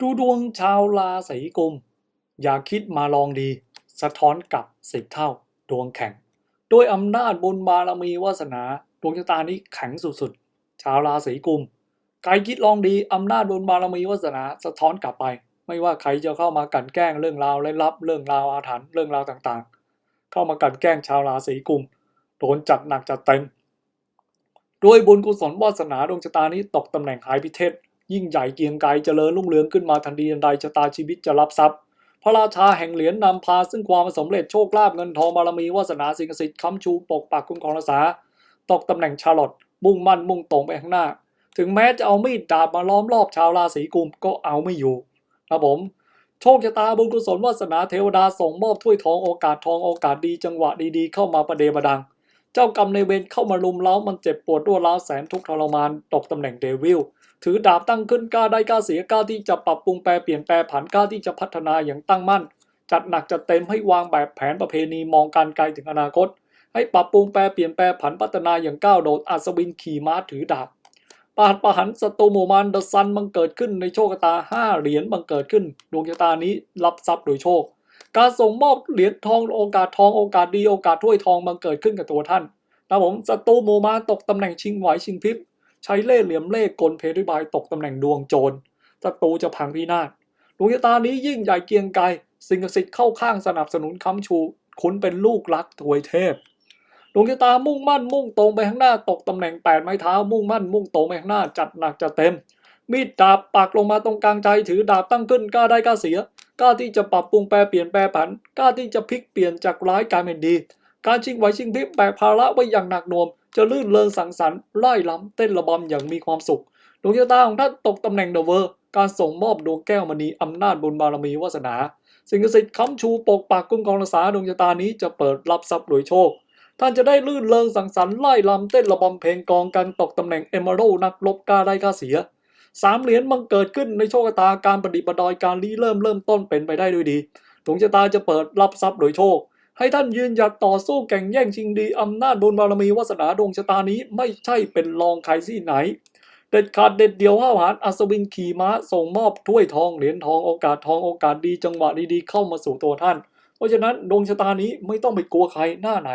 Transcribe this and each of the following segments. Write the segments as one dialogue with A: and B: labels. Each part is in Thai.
A: ดูดวงชาวราศีกุม อย่าคิดมาลองดี สะท้อนกลับสิบเท่า ดวงแข็ง ด้วยอำนาจบุญบารมีวาสนา ดวงชะตานี้แข็งสุดๆ ชาวราศีกุมใครคิดลองดีอำนาจบุญบารมีวาสนา สะท้อนกลับไป ไม่ว่าใครจะเข้ามากันแกล้งเรื่องราวลึกลับเรื่องราวอาถรรพ์เรื่องราวต่างๆ เข้ามากันแกล้งชาวราศีกุมโดนจัดหนักจัดเต็มด้วยบุญกุศลวาสนาดวงชะตานี้ตกตำแหน่งหายพิเทศ ยิ่งใหญ่เกียงไกรเจริญรุ่งเรืองขึ้นมาทันทีทันใดชะตาชีวิตจะรับทรัพย์ พระราชาแห่งเหรียญนนำพาซึ่งความสำเร็จโชคลาภเงินทองบารมีวาสนาสิ่งศักดิ์สิทธิ์ค้ำชูปกปักคุ้มครองรักษาตกตำแหน่งชาลอตมุ่งมั่นมุ่งตรงไปข้างหน้า ถึงแม้จะเอามีดดาบมาล้อมรอบชาวราศีกุมก็เอาไม่อยู่ครับผมโชคชะตาบุญกุศลวาสนาเทวดาส่งมอบถ้วยทองโอกาสทองโอกาสดีจังหวะดีๆเข้ามาประเดประดัง เจ้ากรรมในเวรเข้ามาลุมเล้ามันเจ็บปวดรวดร้าแสนทุกทรมานตกตำแหน่งเดวิล ถือดาบตั้งขึ้นกล้าได้กล้าเสียกล้าที่จะปรับปรุงแปลเปลี่ยนแปลผันกล้าที่จะพัฒนาอย่างตั้งมั่น จัดหนักจัดเต็มให้วางแบบแผนประเพณีมองการไกลถึงอนาคต ให้ปรับปรุงแปลเปลี่ยนแปลผันพัฒนาอย่างก้าวโดดอัศวินขี่ม้าถือดาบปาดประหันสตูโมมานเดอะซันบังเกิดขึ้นในโชคชะตาห้าเหรียญบังเกิดขึ้นดวงชะตานี้รับทรัพย์โดยโชค การส่งมอบเหรียญทองโอกาสทองโอกาสดีโอกาสถ้วยทองบังเกิดขึ้นกับตัวท่านนะผมศัตรูโมมาตกตำแหน่งชิงไหวชิงพริบ ใช้เล่ห์เหลี่ยมเล่กลเพริบายตกตำแหน่งดวงโจรศัตรูจะพังพินาศดวงชะตานี้ยิ่งใหญ่เกียงไกรสิ่งศักดิ์สิทธิ์เข้าข้างสนับสนุนค้ำชู คุณเป็นลูกรักถวยเทพดวงชะตามุ่งมั่นมุ่งตรงไปข้างหน้าตกตำแหน่งแปดไม้เท้ามุ่งมั่นมุ่งตรงไปข้างหน้าจัดหนักจัดเต็ม มีดดาบปักลงมาตรงกลางใจถือดาบตั้งขึ้นกล้าได้กล้าเสียกล้าที่จะปรับปรุงแปลเปลี่ยนแปลผันกล้าที่จะพลิกเปลี่ยนจากร้ายกลายเป็นดี การชิงไหวชิงพริบแบกภาระไว้อย่างหนักหน่วง จะลื่นเริงสังสรรค์ไล่ล้ำเต้นระบำอย่างมีความสุข ดวงชะตาของท่านตกตำแหน่งเดอะเวอร์ การส่งมอบดวงแก้วมณีอำนาจบุญบารมีวาสนา สิ่งศักดิ์สิทธิ์ค้ำชูปกปักคุ้มครองรักษาดวงชะตานี้จะเปิดรับทรัพย์โดยโชค ท่านจะได้ลื่นเริงสังสรรค์ไล่ลำเต้นระบำเพลงกองกันตกตำแหน่งเอมเมอรัลนักลบกล้าได้กล้าเสียสามเหรียญบังเกิดขึ้นในโชคชะตาการประดิษฐ์ประดอยการรีเริ่มเริ่มต้นเป็นไปได้ด้วยดีดวงชะตาจะเปิดรับทรัพย์โดยโชค ให้ท่านยืนหยัดต่อสู้แข่งแย่งชิงดีอำนาจบุญบารมีวาสนาดวงชะตานี้ไม่ใช่เป็นรองใครที่ไหน เด็ดขาดเด็ดเดียวห้าวหาญอัศวินขี่ม้าส่งมอบถ้วยทองเหรียญทองโอกาสทองโอกาสดีจังหวะดีๆเข้ามาสู่ตัวท่าน เพราะฉะนั้นดวงชะตานี้ไม่ต้องไปกลัวใครหน้าไหน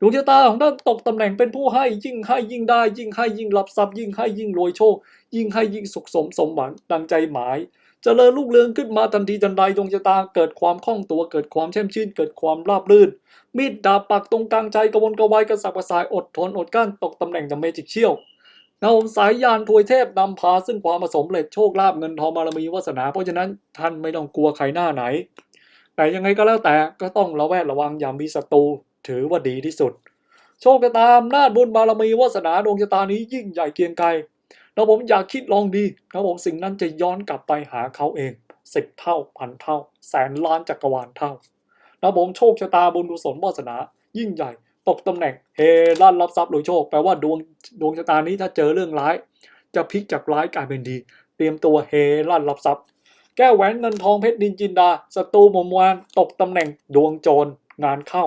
A: ดวงชะตาของท่านตกตำแหน่งเป็นผู้ให้ยิ่งให้ยิ่งได้ยิ่งให้ยิ่งรับทรัพย์ยิ่งให้ยิ่งรวยโชค ยิ่งให้ยิ่งสุขสมสมหวังดังใจหมาย จริญลูกเรืองขึ้นมาทันทีทันใดดวงชะตาเกิดความคล่องตัวเกิดความแช่มชื่น เกิดความราบรื่น มีดดาบปักตรงกลางใจกระวนกระวายกระสับกระส่ายอดทนอดกลั้นตกตำแหน่งดัมเมจิกเชี่ยวนาผมสายยานถวยเทพนำพาซึ่งความผสมเร็จโชคลาภเงินทองบารมีวาสนา เพราะฉะนั้นท่านไม่ต้องกลัวใครหน้าไหน แต่ยังไงก็แล้วแต่ก็ต้องระแวดระวังอย่ามีศัตรูถือว่าดีที่สุด โชคชะตาอำนาจบุญบารมีวาสนาดวงชะตานี้ยิ่งใหญ่เกียงไกร แล้วผมอยากคิดลองดีแล้วผมสิ่งนั้นจะย้อนกลับไปหาเขาเองสิบเท่าพันเท่า แสนล้านจักรวาลเท่าแล้วผมโชคชะตาบุญกุศลวาสนา ยิ่งใหญ่ ตกตำแหน่งเฮลั่นรับทรัพย์โดยโชค แปลว่าดวงดวงชะตานี้ถ้าเจอเรื่องร้าย จะพลิกจากร้ายกลายเป็นดี เตรียมตัวเฮลั่นรับทรัพย์ แก้แหวนเงินทองเพชรดินจินดาศัตรูหมอมวานตกตำแหน่งดวงโจรงานเข้า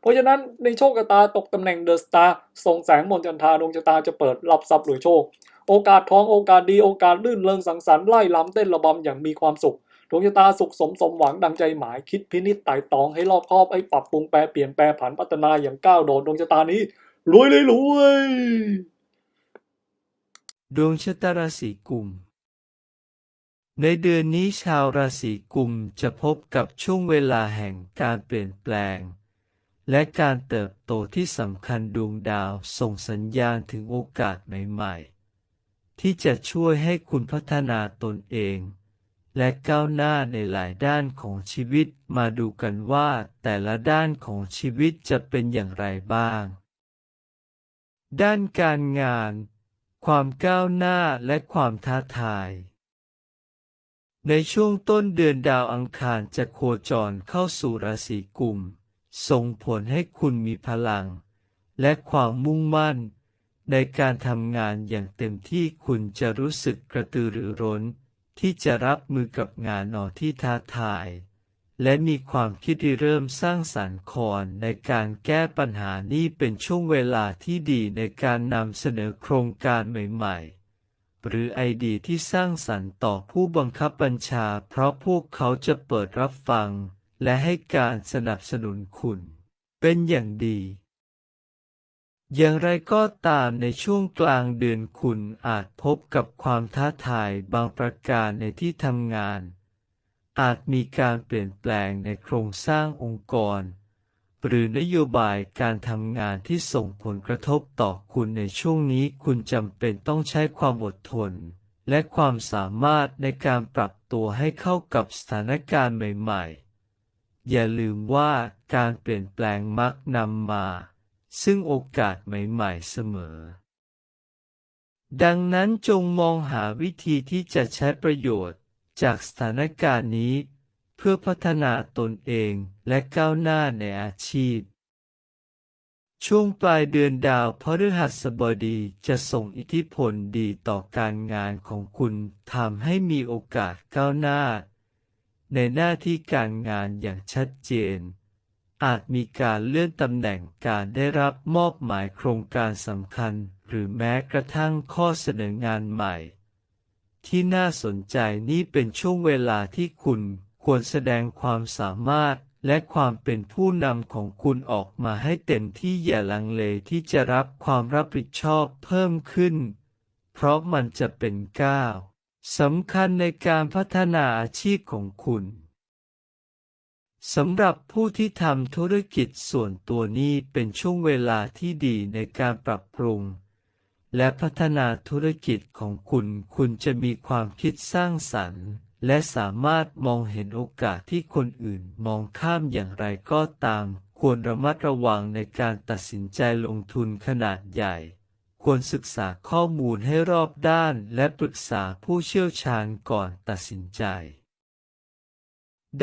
A: เพราะฉะนั้นในโชคชะตาตกตำแหน่งเดอะสตาร์ส่งแสงมนต์จันทาดวงชะตาจะเปิดรับทรัพย์โดยโชค โอกาสทองโอกาสดีโอกาสลื่นเริงสังสรรค์ไล่ล้ำเต้นระบำอย่างมีความสุขดวงชะตาสุขสมสมหวังดังใจหมายคิดพินิจไต่ตองให้รอบคอบให้ปรับปรุงแปลเปลี่ยนแปลผันพัฒนาอย่างก้าวโดดดวงชะตานี้ รวยเลยรวย
B: ดวงชะตาราศีกุมในเดือนนี้ชาวราศีกุมจะพบกับช่วงเวลาแห่งการเปลี่ยนแปลง และการเติบโตที่สำคัญดวงดาวส่งสัญญาณถึงโอกาสใหม่ๆ ที่จะช่วยให้คุณพัฒนาตนเอง และก้าวหน้าในหลายด้านของชีวิตมาดูกันว่าแต่ละด้านของชีวิตจะเป็นอย่างไรบ้าง ด้านการงาน ความก้าวหน้าและความท้าทาย ในช่วงต้นเดือนดาวอังคารจะโคจรเข้าสู่ราศีกุมส่งผลให้คุณมีพลัง และความมุ่งมั่น ในการทำงานอย่างเต็มที่คุณจะรู้สึกกระตือรือร้น ที่จะรับมือกับงานหนอที่ท้าทาย และมีความคิดริเริ่มสร้างสรรค์คอนในการแก้ปัญหานี้เป็นช่วงเวลาที่ดีในการนำเสนอโครงการใหม่ๆหรือไอเดียที่สร้างสรรค์ต่อผู้บังคับบัญชา เพราะพวกเขาจะเปิดรับฟัง และให้การสนับสนุนคุณ เป็นอย่างดี อย่างไรก็ตามในช่วงกลางเดือนคุณอาจพบกับความท้าทายบางประการในที่ทำงาน อาจมีการเปลี่ยนแปลงในโครงสร้างองค์กร หรือนโยบายการทำงานที่ส่งผลกระทบต่อคุณในช่วงนี้คุณจำเป็นต้องใช้ความอดทน และความสามารถในการปรับตัวให้เข้ากับสถานการณ์ใหม่ ๆ อย่าลืมว่าการเปลี่ยนแปลงมักนำมา ซึ่งโอกาสใหม่ๆเสมอ ดังนั้นจงมองหาวิธีที่จะใช้ประโยชน์จากสถานการณ์นี้ เพื่อพัฒนาตนเองและก้าวหน้าในอาชีพ ช่วงปลายเดือนดาวพฤหัสบดีจะส่งอิทธิพลดีต่อการงานของคุณทำให้มีโอกาสก้าวหน้า ในหน้าที่การงานอย่างชัดเจน อาจมีการเลื่อนตำแหน่งการได้รับมอบหมายโครงการสำคัญ หรือแม้กระทั่งข้อเสนองานใหม่ ที่น่าสนใจนี้เป็นช่วงเวลาที่คุณควรแสดงความสามารถและความเป็นผู้นำของคุณออกมาให้เต็มที่อย่าลังเลที่จะรับความรับผิดชอบเพิ่มขึ้น เพราะมันจะเป็นก้าวสำคัญในการพัฒนาอาชีพของคุณ สำหรับผู้ที่ทำธุรกิจส่วนตัวนี้เป็นช่วงเวลาที่ดีในการปรับปรุง และพัฒนาธุรกิจของคุณ คุณจะมีความคิดสร้างสรรค์ และสามารถมองเห็นโอกาสที่คนอื่นมองข้ามอย่างไรก็ตาม ควรระมัดระวังในการตัดสินใจลงทุนขนาดใหญ่ ควรศึกษาข้อมูลให้รอบด้านและปรึกษาผู้เชี่ยวชาญก่อนตัดสินใจ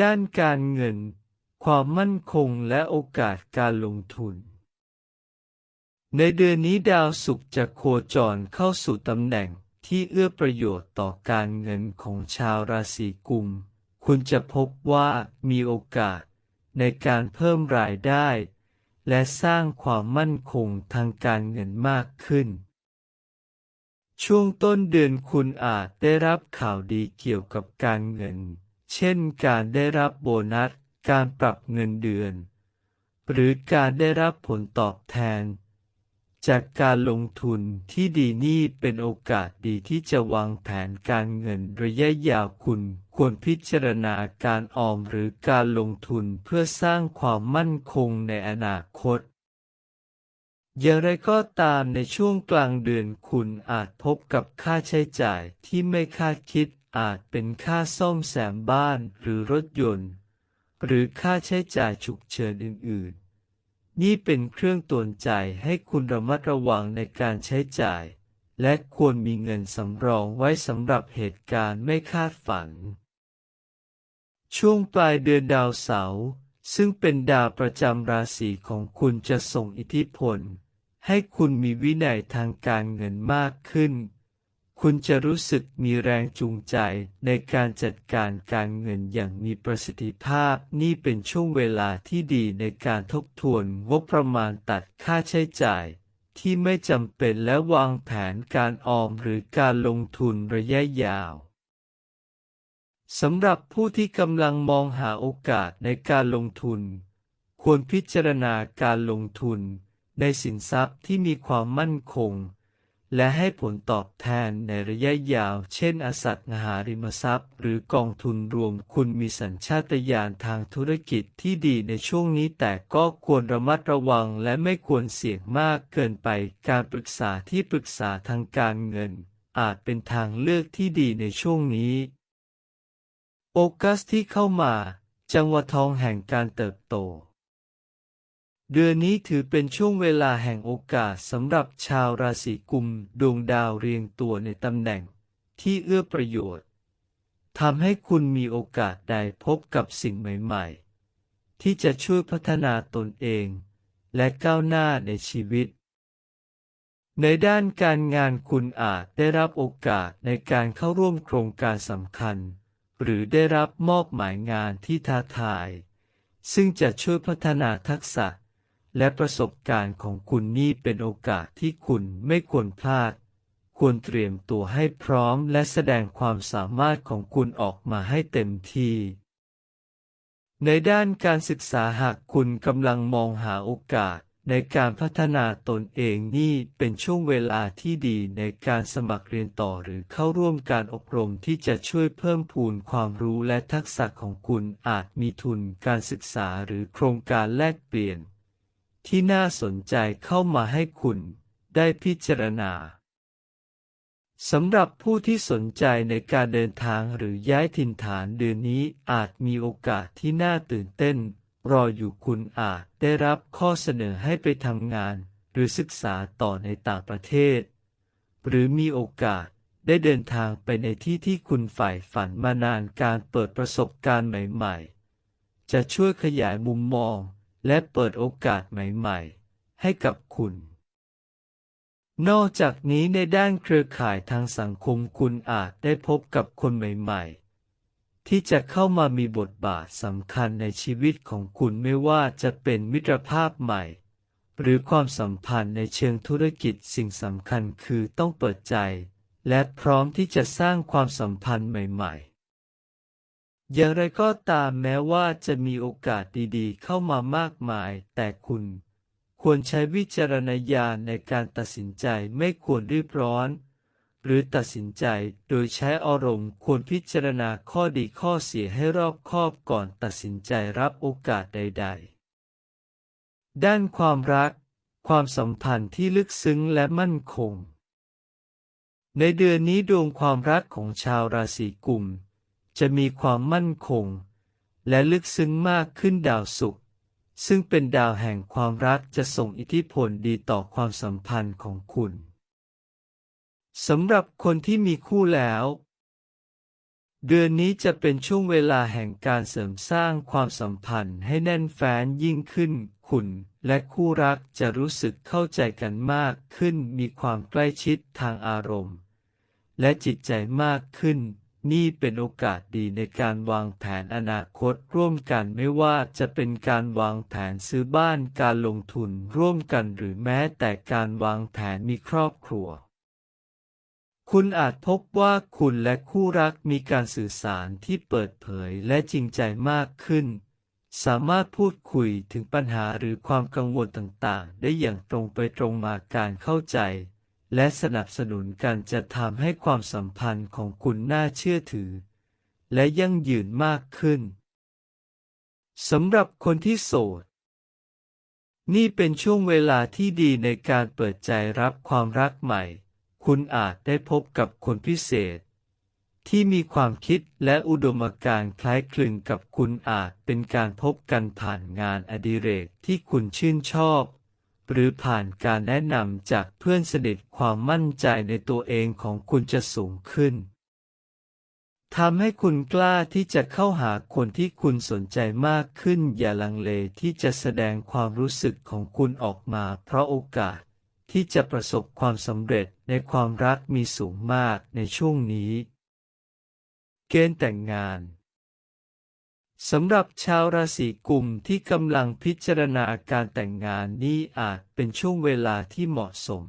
B: ด้านการเงิน ความมั่นคงและโอกาสการลงทุน ในเดือนนี้ดาวศุกร์จะโคจรเข้าสู่ตำแหน่งที่เอื้อประโยชน์ต่อการเงินของชาวราศีกุม คุณจะพบว่ามีโอกาสในการเพิ่มรายได้ และสร้างความมั่นคงทางการเงินมากขึ้น ช่วงต้นเดือนคุณอาจได้รับข่าวดีเกี่ยวกับการเงิน เช่นการได้รับโบนัส การปรับเงินเดือน หรือการได้รับผลตอบแทน จากการลงทุนที่ดีนี่เป็นโอกาสดีที่จะวางแผนการเงินระยะยาวคุณควรพิจารณาการออมหรือการลงทุนเพื่อสร้างความมั่นคงในอนาคตอย่างไรก็ตามในช่วงกลางเดือนคุณอาจพบกับค่าใช้จ่ายที่ไม่คาดคิด อาจเป็นค่าซ่อมแซมบ้านหรือรถยนต์ หรือค่าใช้จ่ายฉุกเฉินอื่น ๆ นี่เป็นเครื่องตือนใจให้คุณระมัดระวังในการใช้จ่าย และควรมีเงินสำรองไว้สำหรับเหตุการณ์ไม่คาดฝัน ช่วงปลายเดือนดาวเสาร์ซึ่งเป็นดาวประจำราศีของคุณจะส่งอิทธิพล ให้คุณมีวินัยทางการเงินมากขึ้น คุณจะรู้สึกมีแรงจูงใจในการจัดการการเงินอย่างมีประสิทธิภาพ นี่เป็นช่วงเวลาที่ดีในการทบทวนงบประมาณตัดค่าใช้จ่าย ที่ไม่จำเป็นและวางแผนการออมหรือการลงทุนระยะยาวสำหรับผู้ที่กำลังมองหาโอกาสในการลงทุน ควรพิจารณาการลงทุนในสินทรัพย์ที่มีความมั่นคง และให้ผลตอบแทนในระยะยาว เช่น อสังหาริมทรัพย์ หรือกองทุนรวม คุณมีสัญชาตญาณทางธุรกิจที่ดีในช่วงนี้ แต่ก็ควรระมัดระวังและไม่ควรเสี่ยงมากเกินไป การปรึกษาที่ปรึกษาทางการเงิน อาจเป็นทางเลือกที่ดีในช่วงนี้ โอกัสที่เข้ามา จังหวะทองแห่งการเติบโต เดือนนี้ถือเป็นช่วงเวลาแห่งโอกาสสำหรับชาวราศีกุมดวงดาวเรียงตัวในตำแหน่งที่เอื้อประโยชน์ทำให้คุณมีโอกาสได้พบกับสิ่งใหม่ ๆ ที่จะช่วยพัฒนาตนเอง และก้าวหน้าในชีวิต ในด้านการงานคุณอาจได้รับโอกาสในการเข้าร่วมโครงการสำคัญ หรือได้รับมอบหมายงานที่ท้าทาย ซึ่งจะช่วยพัฒนาทักษะ และประสบการณ์ของคุณนี่เป็นโอกาสที่คุณไม่ควรพลาด ควรเตรียมตัวให้พร้อมและแสดงความสามารถของคุณออกมาให้เต็มที่ในด้านการศึกษาหากคุณกำลังมองหาโอกาสในการพัฒนาตนเองนี่เป็นช่วงเวลาที่ดีในการสมัครเรียนต่อหรือเข้าร่วมการอบรมที่จะช่วยเพิ่มพูนความรู้และทักษะของคุณอาจมีทุนการศึกษาหรือโครงการแลกเปลี่ยน ที่น่าสนใจเข้ามาให้คุณได้พิจารณาสำหรับผู้ที่สนใจในการเดินทางหรือย้ายถิ่นฐานเดือนนี้อาจมีโอกาสที่น่าตื่นเต้น รออยู่คุณอาจได้รับข้อเสนอให้ไปทำงาน หรือศึกษาต่อในต่างประเทศ หรือมีโอกาสได้เดินทางไปในที่ที่คุณใฝ่ฝันมานานการเปิดประสบการณ์ใหม่ ๆ จะช่วยขยายมุมมอง และเปิดโอกาสใหม่ๆ ให้กับคุณ นอกจากนี้ในด้านเครือข่ายทางสังคมคุณอาจได้พบกับคนใหม่ๆ ที่จะเข้ามามีบทบาทสำคัญในชีวิตของคุณไม่ว่าจะเป็นมิตรภาพใหม่ หรือความสัมพันธ์ในเชิงธุรกิจสิ่งสำคัญคือต้องเปิดใจ และพร้อมที่จะสร้างความสัมพันธ์ใหม่ ๆ อย่างไรก็ตามแม้ว่าจะมีโอกาสดีๆ เข้ามามากมาย แต่คุณ ควรใช้วิจารณญาณในการตัดสินใจไม่ควรรีบร้อน หรือตัดสินใจโดยใช้อารมณ์ควรพิจารณาข้อดีข้อเสียให้รอบคอบก่อนตัดสินใจรับโอกาสใด ๆ ด้านความรัก ความสัมพันธ์ที่ลึกซึ้งและมั่นคง ในเดือนนี้ดวงความรักของชาวราศีกุม จะมีความมั่นคง และลึกซึ้งมากขึ้นดาวศุกร์ซึ่งเป็นดาวแห่งความรักจะส่งอิทธิพลดีต่อความสัมพันธ์ของคุณสำหรับคนที่มีคู่แล้ว เดือนนี้จะเป็นช่วงเวลาแห่งการเสริมสร้างความสัมพันธ์ให้แน่นแฟ้นยิ่งขึ้น คุณและคู่รักจะรู้สึกเข้าใจกันมากขึ้น มีความใกล้ชิดทางอารมณ์ และจิตใจมากขึ้น นี่เป็นโอกาสดีในการวางแผนอนาคตร่วมกันไม่ว่าจะเป็นการวางแผนซื้อบ้านการลงทุนร่วมกันหรือแม้แต่การวางแผนมีครอบครัว คุณอาจพบว่าคุณและคู่รักมีการสื่อสารที่เปิดเผยและจริงใจมากขึ้น สามารถพูดคุยถึงปัญหาหรือความกังวลต่างๆ ได้อย่างตรงไปตรงมาการเข้าใจ และสนับสนุนกันจะทำให้ความสัมพันธ์ของคุณน่าเชื่อถือ และยั่งยืนมากขึ้นสำหรับคนที่โสด นี่เป็นช่วงเวลาที่ดีในการเปิดใจรับความรักใหม่ คุณอาจได้พบกับคนพิเศษ ที่มีความคิดและอุดมการณ์คล้ายคลึงกับคุณอาจเป็นการพบกันผ่านงานอดิเรกที่คุณชื่นชอบ หรือผ่านการแนะนำจากเพื่อนสนิทความมั่นใจในตัวเองของคุณจะสูงขึ้นทำให้คุณกล้าที่จะเข้าหาคนที่คุณสนใจมากขึ้น อย่าลังเลที่จะแสดงความรู้สึกของคุณออกมา เพราะโอกาสที่จะประสบความสำเร็จในความรักมีสูงมากในช่วงนี้ เกณฑ์แต่งงาน สำหรับชาวราศีกุมที่กำลังพิจารณาการแต่งงานนี้อาจเป็นช่วงเวลาที่เหมาะสม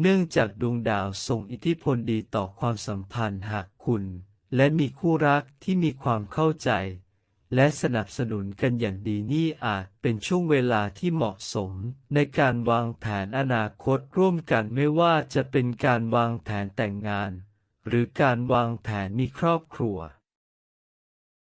B: เนื่องจากดวงดาวส่งอิทธิพลดีต่อความสัมพันธ์หากคุณ และมีคู่รักที่มีความเข้าใจ และสนับสนุนกันอย่างดีนี่อาจเป็นช่วงเวลาที่เหมาะสม ในการวางแผนอนาคตร่วมกันไม่ว่าจะเป็นการวางแผนแต่งงาน หรือการวางแผนมีครอบครัว